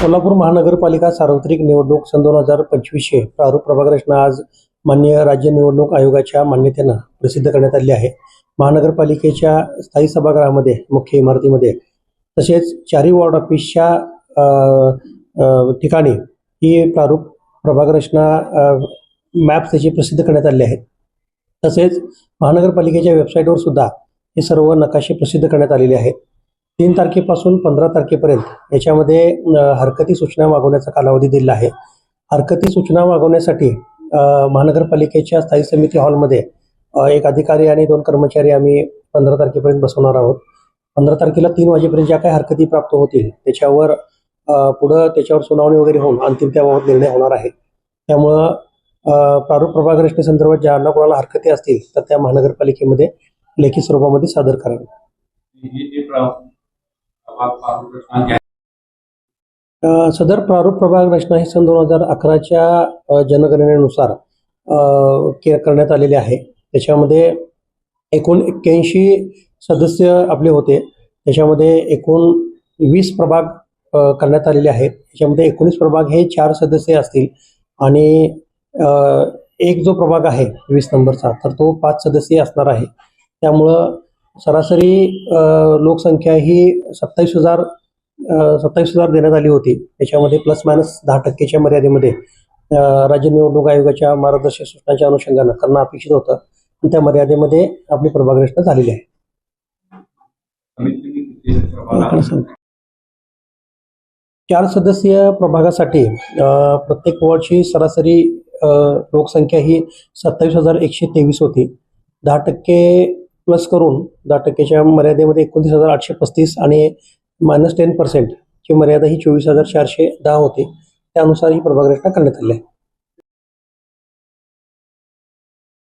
कोल्हापूर महानगरपालिका सार्वत्रिक निवडणूक सन दोन हजार पंचवीसशे प्रारूप प्रभाग रचना आज मान्य राज्य निवडणूक आयोगाच्या मान्यतेनं प्रसिद्ध करण्यात आली आहे. महानगरपालिकेच्या स्थायी सभागृहामध्ये मुख्य इमारतीमध्ये तसेच चारी वॉर्ड ऑफिसच्या ठिकाणी ही प्रारूप प्रभागरचना रचना मॅप्स त्याची प्रसिद्ध करण्यात आले आहेत तसेच महानगरपालिकेच्या वेबसाईटवर सुद्धा हे सर्व नकाशे प्रसिद्ध करण्यात आलेले आहेत. तीन तारखेपासून पंधरा तारखेपर्यंत याच्यामध्ये हरकती सूचना मागवण्याचा कालावधी दिलेला आहे. हरकती सूचना मागवण्यासाठी महानगरपालिकेच्या स्थायी समिती हॉलमध्ये एक अधिकारी आणि दोन कर्मचारी आम्ही पंधरा तारखेपर्यंत बसवणार आहोत. पंधरा तारखेला तीन वाजेपर्यंत ज्या काही हरकती प्राप्त होतील त्याच्यावर पुढं त्याच्यावर सुनावणी वगैरे होऊन अंतिम त्याबाबत निर्णय होणार आहे. त्यामुळं प्रारूप प्रभाग रचनेसंदर्भात ज्यांना कोणाला हरकती असतील तर त्या महानगरपालिकेमध्ये लेखी स्वरूपामध्ये सादर करावे. सदर प्रारूप प्रभाग रचना ही सन दोन हजार अकराच्या जनगणनेनुसार के करण्यात आलेली आहे. त्याच्यामध्ये एकूण एक्क्याऐंशी सदस्य आपले होते. त्याच्यामध्ये एकूण वीस प्रभाग करण्यात आलेले आहेत. त्याच्यामध्ये एकोणीस प्रभाग हे चार सदस्य असतील आणि एक जो प्रभाग आहे वीस नंबरचा तर तो पाच सदस्य असणार आहे. त्यामुळं सरासरी लोकसंख्या ही सत्तावीस हजार सत्तावीस हजार देण्यात आली होती. त्याच्यामध्ये प्लस मायनस दहा टक्केच्या मर्यादेमध्ये राज्य निवडणूक आयोगाच्या मार्गदर्शक सूचनांच्या अनुषंगानं करणं अपेक्षित होतं. आणि त्या मर्यादेमध्ये आपली प्रभाग रचना झालेली आहे. चार सदस्यीय प्रभागासाठी प्रत्येक वॉर्डची सरासरी लोकसंख्या ही सत्तावीस हजार एकशे तेवीस होती. दहा टक्के प्लस करून दहा टक्केच्या मर्यादेमध्ये एकोणतीस हजार आठशे पस्तीस आणि मायनस टेन पर्सेंटची मर्यादा ही चोवीस हजार चारशे दहा होती. त्यानुसार ही प्रभाग रचना करण्यात आली आहे.